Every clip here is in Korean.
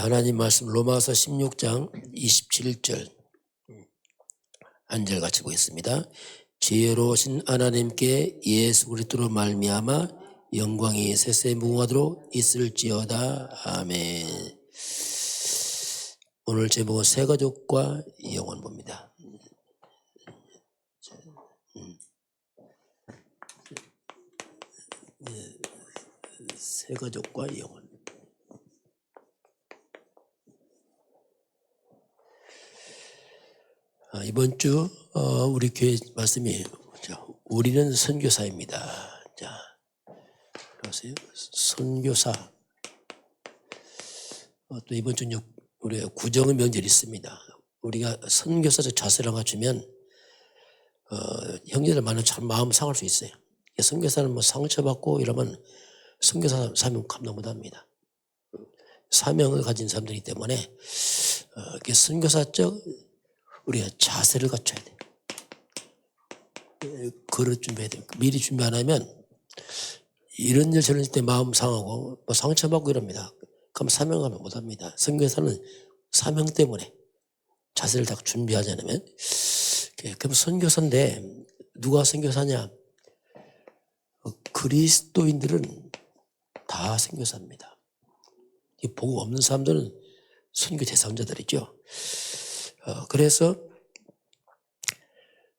하나님 말씀 로마서 16장 27절 한 절 같이 보겠습니다. 지혜로우신 하나님께 예수 그리스도로 말미암아 영광이 세세 무궁하도록 있을지어다. 아멘. 오늘 제목은 새 가족과 영원 봅니다. 새 가족과 영원. 아, 이번 주 어, 우리 교회 말씀이 자, 우리는 선교사입니다. 자, 그러세요? 선교사. 어, 또 이번 주는 우리가 구정의 명절이 있습니다. 우리가 선교사적 자세를 갖추면 어, 형제들 만나면 참 마음 상할 수 있어요. 선교사는 뭐 상처받고 이러면 선교사 사명 감당 못합니다. 사명을 가진 사람들이기 때문에 어, 선교사적 우리가 자세를 갖춰야 돼. 에, 그릇 준비해야 돼. 미리 준비 안 하면 이런 일 저런 일때 마음 상하고 뭐 상처받고 이럽니다. 그럼 사명하면 못합니다. 선교사는 사명 때문에 자세를 다 준비하지 않으면 예, 그럼 선교사인데 누가 선교사냐? 어, 그리스도인들은 다 선교사입니다. 이 복음 없는 사람들은 선교 대상자들이죠. 어, 그래서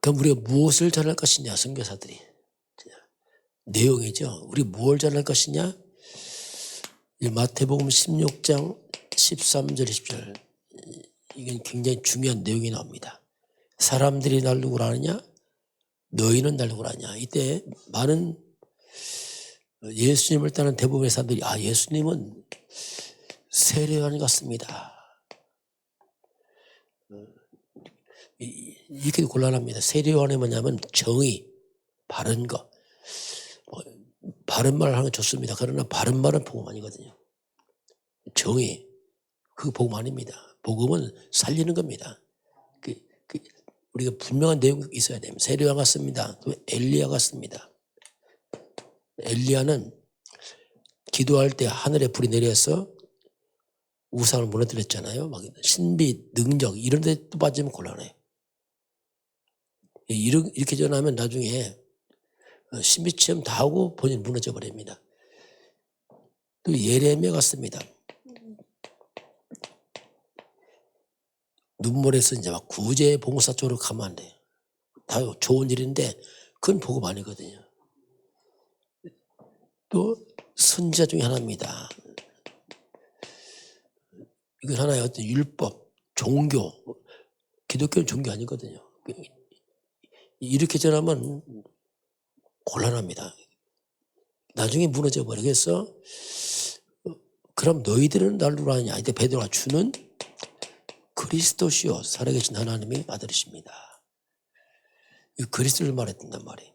그럼 우리가 무엇을 잘할 것이냐 선교사들이 내용이죠. 우리 무엇을 잘할 것이냐? 이 마태복음 16장 13절 20절 이건 굉장히 중요한 내용이 나옵니다. 사람들이 날 누구라 하느냐? 너희는 날 누구라 하냐? 이때 많은 예수님을 따르는 대부분의 사람들이 아 예수님은 세례요한 같습니다. 이- 이렇게 곤란합니다. 세례요한이 뭐냐면 정의, 바른 거. 뭐, 바른 말을 하는 건 좋습니다. 그러나 바른 말은 복음 아니거든요. 정의, 그 복음 아닙니다. 복음은 살리는 겁니다. 그, 그, 우리가 분명한 내용이 있어야 됩니다. 세례요한 같습니다. 또 엘리야 같습니다. 엘리야는 기도할 때 하늘에 불이 내려서 우상을 무너뜨렸잖아요. 막 신비, 능력 이런 데 또 빠지면 곤란해. 이렇게, 이렇게 전하면 나중에 어, 신비 체험 다 하고 본인 무너져 버립니다. 또 예레미야 같습니다. 눈물에서 이제 막 구제 봉사 쪽으로 가면 안 돼요. 다 좋은 일인데 그건 복음 아니거든요. 또 선지자 중에 하나입니다. 이건 하나의 어떤 율법, 종교, 기독교는 종교 아니거든요. 이렇게 전하면 곤란합니다. 나중에 무너져 버리겠어. 그럼 너희들은 날 누구라 하냐? 이때 베드로가 주는 그리스도시요 살아계신 하나님의 아들이십니다. 이 그리스도를 말했단 말이에요.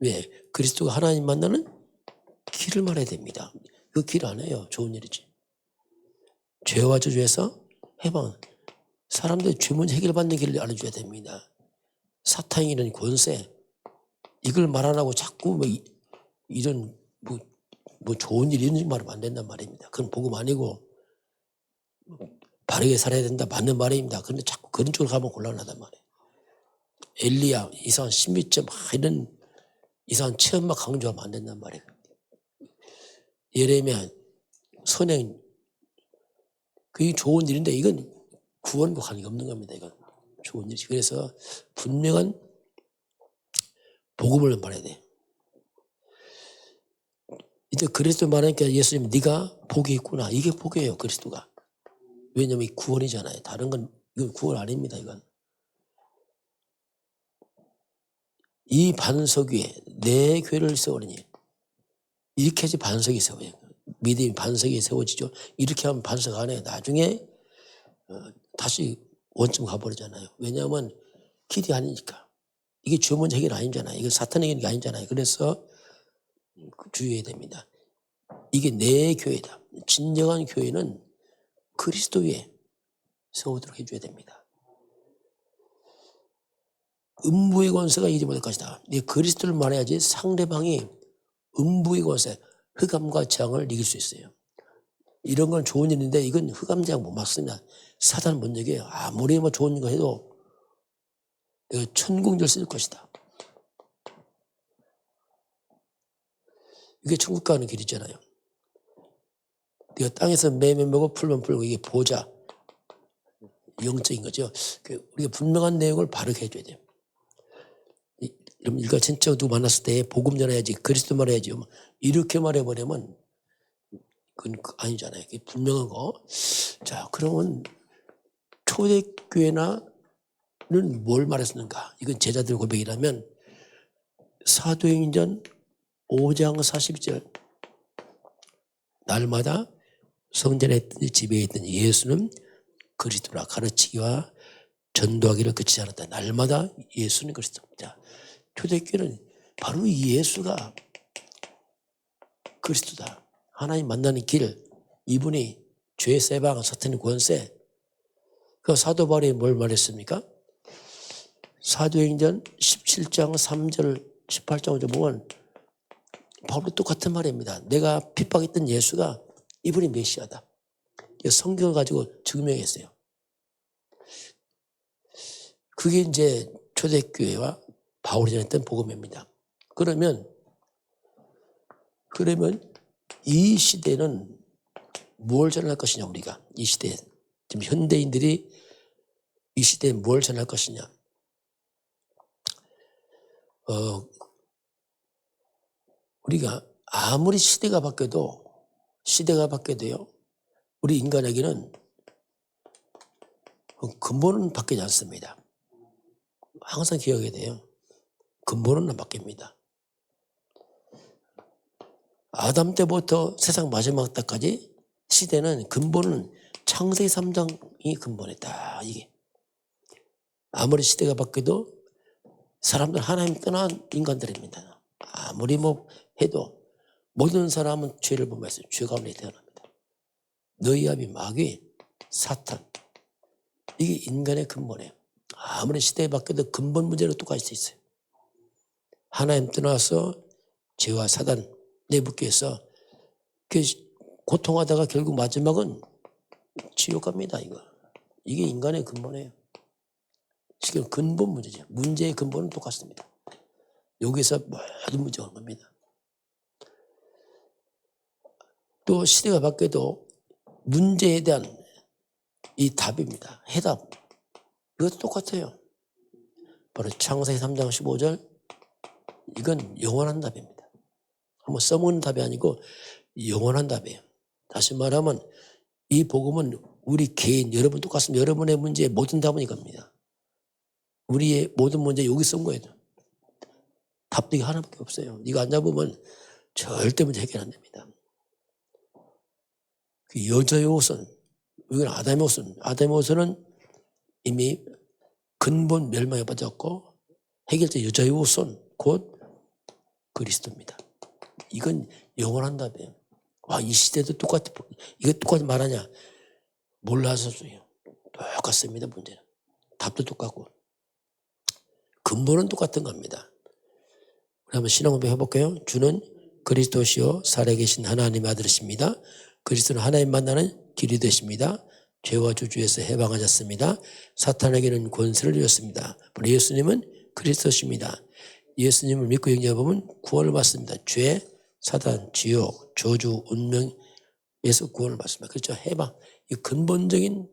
왜? 그리스도가 하나님 만나는 길을 말해야 됩니다. 그 길 안 해요. 좋은 일이지. 죄와 저주에서 해방. 사람들이 죄 문제 해결받는 길을 알려줘야 됩니다. 사탄이 이런 권세, 이걸 말 안 하고 자꾸 뭐 이, 이런 뭐, 뭐 좋은 일 이런 말하면 안 된단 말입니다. 그건 복음 아니고 바르게 살아야 된다 맞는 말입니다. 그런데 자꾸 그런 쪽으로 가면 곤란하단 말이에요. 엘리야 이상한 신비점 막 이런 이상한 체험 막 강조하면 안 된단 말이에요. 예레미야 선행 그게 좋은 일인데 이건 구원과 관계가 없는 겁니다. 이건 좋은 일이지. 그래서 분명한 복음을 말해야 돼. 이제 그리스도 말하니까 예수님 네가 복이 있구나. 이게 복이에요. 그리스도가. 왜냐면 이 구원이잖아요. 다른 건 이건 구원 아닙니다. 이건. 이 반석 위에 내 교회를 세우느니 이렇게 해야지 반석이 세워요. 믿음이 반석이 세워지죠. 이렇게 하면 반석 안에 나중에 어, 다시 원점 가버리잖아요. 왜냐하면 길이 아니니까. 이게 주문 해결 아니잖아요. 이거 사탄의 해결이 아니잖아요. 그래서 그 주의해야 됩니다. 이게 내 교회다. 진정한 교회는 그리스도 위에 세우도록 해줘야 됩니다. 음부의 권세가 이지 못할 것이다. 네 그리스도를 말해야지 상대방이 음부의 권세, 흑암과 재앙을 이길 수 있어요. 이런 건 좋은 일인데 이건 흑암제약 못 막습니다. 사단 문제예요. 아무리 뭐 좋은 거 해도 내가 천궁절 쓸 것이다. 이게 천국 가는 길이잖아요. 네가 땅에서 매면 매고 풀면 풀고 이게 보자. 영적인 거죠. 그 우리가 분명한 내용을 바르게 해줘야 돼요. 이- 여러분 일가천적 누구 만났을 때 복음 전해야지 그리스도 말해야지 뭐 이렇게 말해버리면 그건 그- 아니잖아요. 그게 분명한 거. 자 그러면 초대교회나는 뭘 말했었는가? 이건 제자들 고백이라면 사도행전 5장 42절 날마다 성전에 있던 집에 있던 예수는 그리스도라 가르치기와 전도하기를 그치지 않았다. 날마다 예수는 그리스도. 자, 초대교회는 바로 이 예수가 그리스도다. 하나님 만나는 길, 이분이 죄 세방, 사탄의 권세. 그 사도 바울이 뭘 말했습니까? 사도행전 17장 3절, 18장 5절 보면 바울도 똑같은 말입니다. 내가 핍박했던 예수가 이분이 메시아다. 이 성경을 가지고 증명했어요. 그게 이제 초대교회와 바울이 전했던 복음입니다. 그러면 그러면 이 시대는 뭘 전할 것이냐 우리가 이 시대에 지금 현대인들이 이 시대에 뭘 전할 것이냐 어 우리가 아무리 시대가 바뀌어도 시대가 바뀌어도요 우리 인간에게는 그 근본은 바뀌지 않습니다. 항상 기억해야 돼요. 근본은 안 바뀝니다. 아담 때부터 세상 마지막 때까지 시대는 근본은 창세기 3장이 근본이다. 이게 아무리 시대가 바뀌어도 사람들 하나님 떠난 인간들입니다. 아무리 뭐 해도 모든 사람은 죄를 범했어요. 죄 가운데 태어납니다. 너희 아비 마귀 사탄 이게 인간의 근본이에요. 아무리 시대에 바뀌어도 근본 문제는 똑같이 있어요. 하나님 떠나서 죄와 사단 내붙게해서 그 고통하다가 결국 마지막은 지옥 갑니다. 이거 이게 인간의 근본이에요. 지금 근본 문제죠. 문제의 근본은 똑같습니다. 여기서 모든 문제가 온 겁니다. 또 시대가 바뀌어도 문제에 대한 이 답입니다. 해답. 이것도 똑같아요. 바로 창세기 3장 15절 이건 영원한 답입니다. 한번 써먹는 답이 아니고 영원한 답이에요. 다시 말하면 이 복음은 우리 개인 여러분 똑같습니다. 여러분의 문제의 모든 답은 이겁니다. 우리의 모든 문제 여기 쓴 거예요. 답도 하나밖에 없어요. 이거 안 잡으면 절대 문제 해결 안 됩니다. 그 여자의 옷은 이건 아담의 옷은 아담의 옷은 이미 근본 멸망에 빠졌고 해결자 여자의 옷은 곧 그리스도입니다. 이건 영원한 답이에요. 와, 이 시대도 똑같이, 이거 똑같이 말하냐? 몰라서요. 똑같습니다, 문제는. 답도 똑같고. 근본은 똑같은 겁니다. 우리 한번 신앙 고백 해볼게요. 주는 그리스도시요 살아계신 하나님의 아들이십니다. 그리스도는 하나님 만나는 길이 되십니다. 죄와 주주에서 해방하셨습니다. 사탄에게는 권세를 주셨습니다. 우리 예수님은 그리스도십니다. 예수님을 믿고 영접하면 구원을 받습니다. 죄, 사단, 지옥, 저주, 운명에서 구원을 받습니다. 그렇죠? 해방. 이 근본적인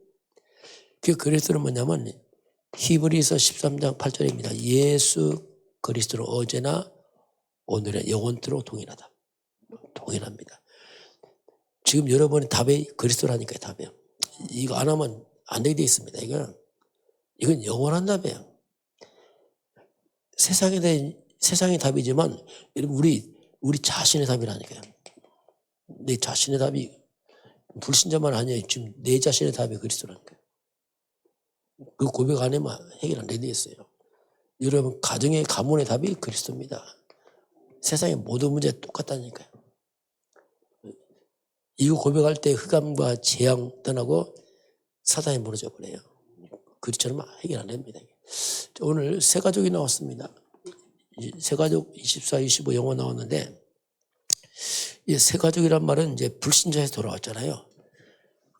그 그리스도는 뭐냐면 히브리서 13장 8절입니다. 예수 그리스도는 어제나 오늘의 영원토록 동일하다. 동일합니다. 지금 여러분의 답이 그리스도라니까요, 답이요. 이거 안 하면 안 되게 돼 있습니다. 이건, 이건 영원한 답이에요. 세상에 대한, 세상의 답이지만, 우리, 우리 자신의 답이라니까요. 내 자신의 답이, 불신자만 아니에요. 지금 내 자신의 답이 그리스도라니까요. 그 고백 안 하면 해결 안 되게 있어요. 여러분, 가정의 가문의 답이 그리스도입니다. 세상의 모든 문제 똑같다니까요. 이거 고백할 때 흑암과 재앙 떠나고 사단이 무너져 버려요. 그리처럼 해결 안 됩니다. 자, 오늘 세 가족이 나왔습니다. 이세 가족 24, 25 영어 나왔는데 이 세 가족이란 말은 이제 불신자에서 돌아왔잖아요.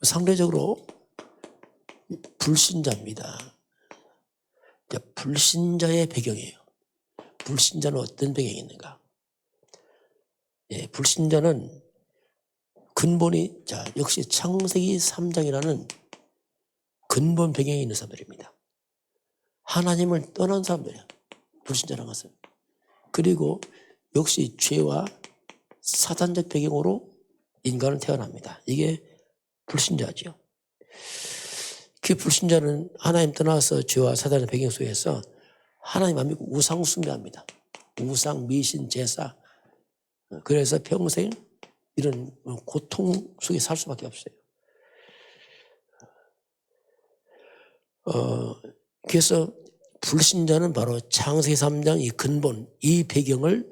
상대적으로 불신자입니다. 자, 불신자의 배경이에요. 불신자는 어떤 배경이 있는가? 예, 불신자는 근본이 자 역시 창세기 3장이라는 근본 배경이 있는 사람들입니다. 하나님을 떠난 사람들이야. 불신자라는 것은. 그리고 역시 죄와 사단적 배경으로 인간은 태어납니다. 이게 불신자죠. 그 불신자는 하나님 떠나서 죄와 사단의 배경 속에서 하나님 안 믿고 우상 숭배합니다. 우상, 미신, 제사. 그래서 평생 이런 고통 속에 살 수밖에 없어요. 어, 그래서 불신자는 바로 창세기 3장 이 근본, 이 배경을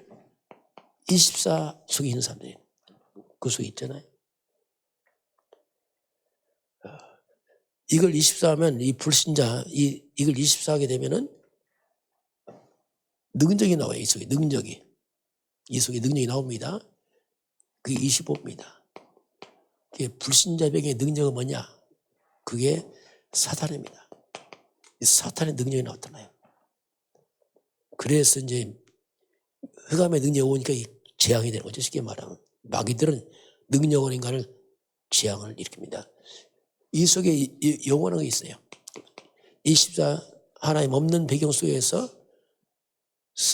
24 속에 있는 사람들이에요. 그 속에 있잖아요. 어, 이걸 24하면 이 불신자, 이, 이걸 24하게 되면은 능력이 나와요. 이 속에 능력이. 이 속에 능력이 나옵니다. 그게 25입니다. 그게 불신자 배경의 능력은 뭐냐? 그게 사탄입니다. 이 사탄의 능력이 나왔잖아요. 그래서 이제 흑암의 능력이 오니까 이 재앙이 되는 거죠. 쉽게 말하면. 마귀들은 능력을 인간을 재앙을 일으킵니다. 이 속에 이- 이 영원한 게 있어요. 24 하나님 없는 배경 속에서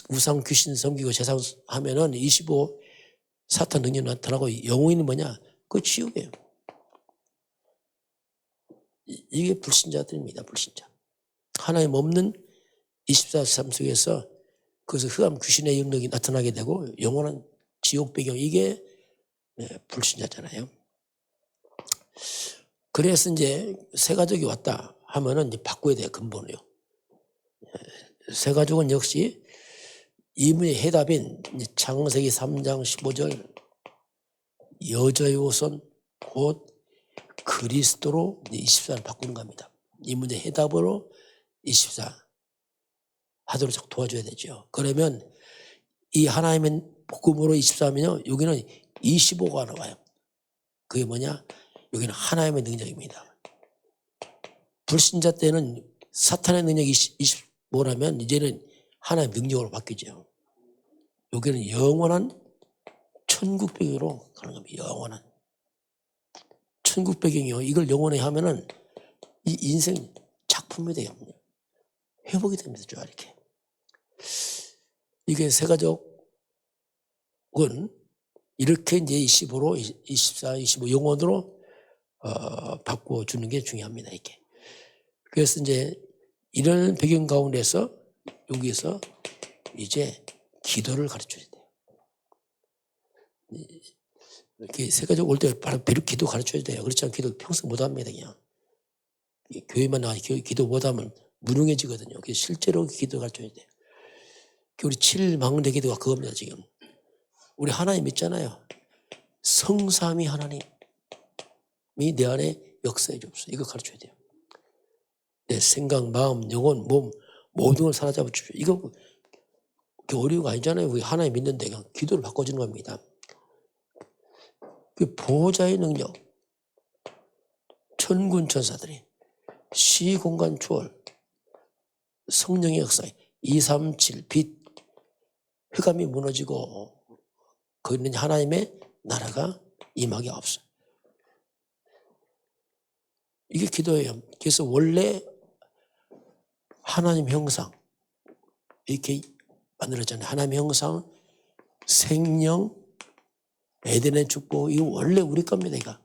우상 귀신 섬기고 제사 하면은 25 사탄 능력 나타나고 영웅이는 뭐냐? 그 지옥이에요. 이- 이게 불신자들입니다. 불신자. 하나님 없는 24삶 속에서 그래서 흑암 귀신의 영역이 나타나게 되고 영원한 지옥 배경 이게 네, 불신자잖아요. 그래서 이제 새 가족이 왔다 하면은 이제 바꿔야 돼요 근본이요. 예, 새 가족은 역시 이문의 해답인 창세기 3장 15절 여자의 옷은 곧 그리스도로 24를 바꾸는 겁니다. 이 문제 해답으로 24 하도록 도와줘야 되죠. 그러면 이 하나님의 복음으로 24면요 여기는 25가 나와요. 그게 뭐냐? 여기는 하나님의 능력입니다. 불신자 때는 사탄의 능력이 25라면 이제는 하나의 능력으로 바뀌죠. 여기는 영원한 천국 배경으로 가는 겁니다. 영원한 천국 배경이요. 이걸 영원히 하면은 이 인생 작품이 돼요. 회복이 됩니다. 쭉 이렇게. 이게 세가족은 이렇게 이제 25로 24, 25 영원으로 어, 바꿔 주는 게 중요합니다. 이게. 그래서 이제 이런 배경 가운데서 여기서 이제 기도를 가르쳐야 돼요. 이렇게 세가족 올 때 바로 비록 기도 가르쳐야 돼요. 그렇지 않으면 기도 평생 못 합니다. 그냥. 이 교회만 나와 기- 기도 못 하면 무능해지거든요. 그래서 실제로 기도 가르쳐야 돼요. 우리 7망대 기도가 그겁니다. 지금. 우리 하나님 믿잖아요. 성삼이 하나님이 내 안에 역사해 줍시오. 이거 가르쳐야 돼요. 내 생각, 마음, 영혼, 몸 모든 걸 사로잡아 주십시오. 이거 어려운 거 아니잖아요. 우리 하나님 믿는데 그냥 기도를 바꿔주는 겁니다. 그 보호자의 능력, 천군 천사들이 시공간 초월, 성령의 역사, 237, 빛, 흑암이 무너지고 거기 있는 하나님의 나라가 임하게 없어요. 이게 기도예요. 그래서 원래 하나님 형상 이렇게 만들었잖아요. 하나님 형상, 생명, 에덴의 축복 이거 원래 우리 겁니다. 이거.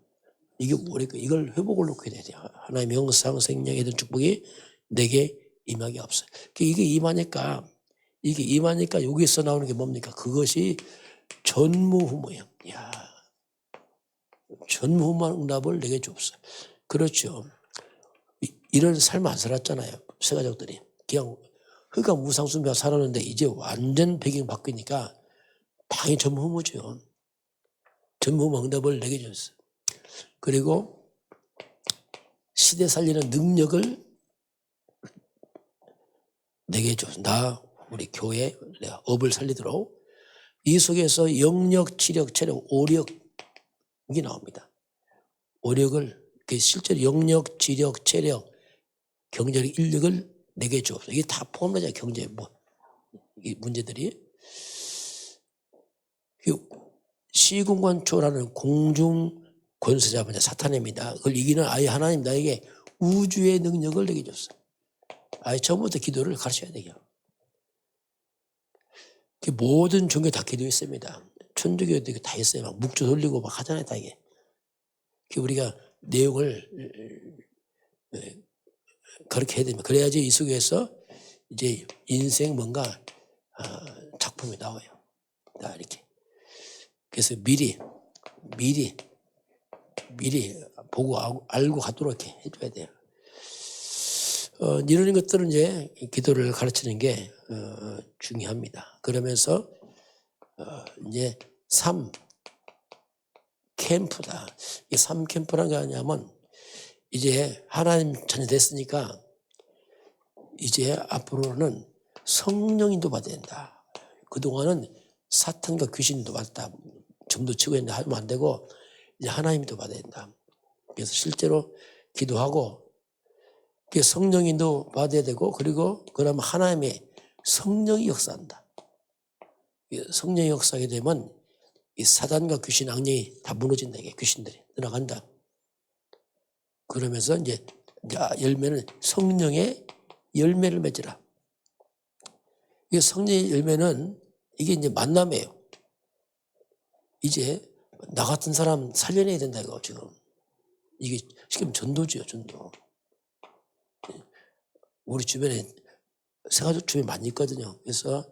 이게 우리 거. 이걸 회복을 놓게 돼야 돼요. 하나님 형상, 생명, 에덴 축복이 내게 임하게 없어요. 그 이게 임하니까 이게 임하니까 여기서 나오는 게 뭡니까? 그것이 전무후무예요. 야, 전무후무한 응답을 내게 줬어. 그렇죠. 이- 이런 삶 안 살았잖아요. 세가족들이 그냥 흑암 우상숭배가 살았는데 이제 완전 배경 바뀌니까 당연히 전무후무죠. 전무후무 응답을 내게 줬어. 그리고 시대 살리는 능력을 내게. 나 우리 교회 내가 업을 살리도록 이 속에서 영력, 치력, 체력, 오력이 나옵니다. 오력을 그 실제로 영역, 지력, 체력, 경제력, 인력을 내게 줘. 이게 다 포함되잖아요. 경제 뭐 이 문제들이. 그 시공간초라는 공중 권세자분 사탄입니다. 그걸 이기는 아예 하나님 나에게 우주의 능력을 내게 줬어. 아예 처음부터 기도를 가르쳐야 돼요. 그 모든 종교 다 기도 있습니다. 천주교도 다 있어요. 막 묵주 돌리고 막 하잖아요, 다 이게. 그 우리가 내용을 에, 그렇게 해야 됩니다. 그래야지 이 속에서 이제 인생 뭔가 아, 작품이 나와요. 다 이렇게. 그래서 미리 미리 미리 보고 아- 알고 가도록 해줘야 돼요. 어, 이런 것들은 이제 기도를 가르치는 게 어, 중요합니다. 그러면서 어, 이제 삶 캠프다. 이삶 캠프란 게 아니냐면 이제 하나님 자녀 됐으니까 이제 앞으로는 성령인도 받아야 된다. 그동안은 사탄과 귀신도 받다. 점도 치고 있는데 하면 안 되고 이제 하나님도 받아야 된다. 그래서 실제로 기도하고 그 성령인도 받아야 되고 그리고 그러면 하나님의 성령이 역사한다. 이 성령이 역사하게 되면 이 사단과 귀신 악령이 다 무너진다. 이게 귀신들이 들어간다. 그러면서 이제 열매는 성령의 열매를 맺으라. 이 성령의 열매는 이게 이제 만남이에요. 이제 나 같은 사람 살려내야 된다 이거 지금. 이게 지금 전도지요 전도. 우리 주변에 세가족 주변에 많이 있거든요. 그래서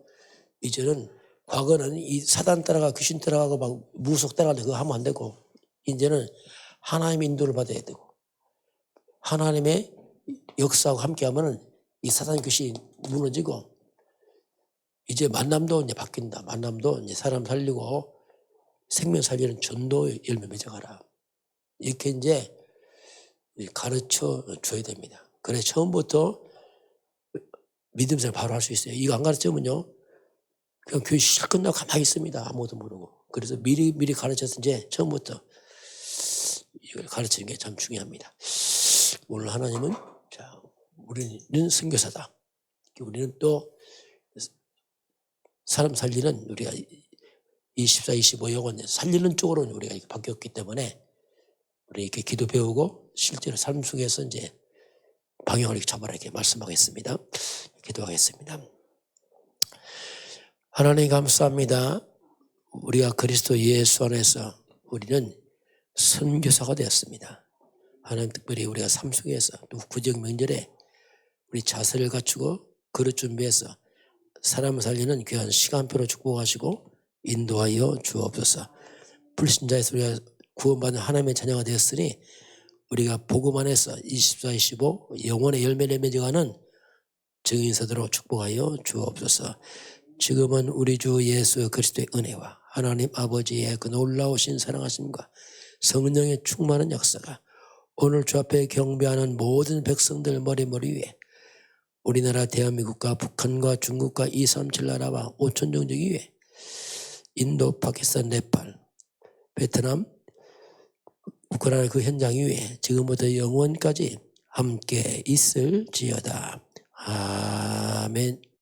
이제는 과거는 이 사단 따라가 귀신 따라가고 막 무속 따라가는 그거 하면 안 되고 이제는 하나님의 인도를 받아야 되고 하나님의 역사하고 함께 하면은 이 사단 귀신이 무너지고 이제 만남도 이제 바뀐다. 만남도 이제 사람 살리고 생명 살리는 전도 열매 맺어가라. 이렇게 이제 가르쳐 줘야 됩니다. 그래 처음부터 믿음 생활 바로 할 수 있어요. 이거 안 가르치면요. 그냥 교회 실컷 나고 가만히 있습니다. 아무것도 모르고. 그래서 미리 미리 가르쳐서 이제 처음부터 이걸 가르치는 게 참 중요합니다. 오늘 하나님은 자 우리는 선교사다. 우리는 또 사람 살리는 우리가 24, 25 영혼 살리는 쪽으로 우리가 바뀌었기 때문에 우리 이렇게 기도 배우고 실제로 삶 속에서 이제 방향을 잡아라 이렇게 말씀하겠습니다. 기도하겠습니다. 하나님 감사합니다. 우리가 그리스도 예수 안에서 우리는 선교사가 되었습니다. 하나님 특별히 우리가 삶 속에서 또 구정 명절에 우리 자세를 갖추고 그릇 준비해서 사람을 살리는 귀한 시간표로 축복하시고 인도하여 주옵소서. 불신자에서 우리가 구원받는 하나님의 자녀가 되었으니 우리가 복음 안에서 24, 25 영원의 열매를 맺어가는 증인서대로 축복하여 주옵소서. 지금은 우리 주 예수 그리스도의 은혜와 하나님 아버지의 그 놀라우신 사랑하심과 성령의 충만한 역사가 오늘 주 앞에 경배하는 모든 백성들 머리머리 위에 우리나라 대한민국과 북한과 중국과 237 나라와 5천 종족 위에 인도, 파키스탄, 네팔, 베트남, 우크라이나 그 현장 위에 지금부터 영원까지 함께 있을지어다. 아멘.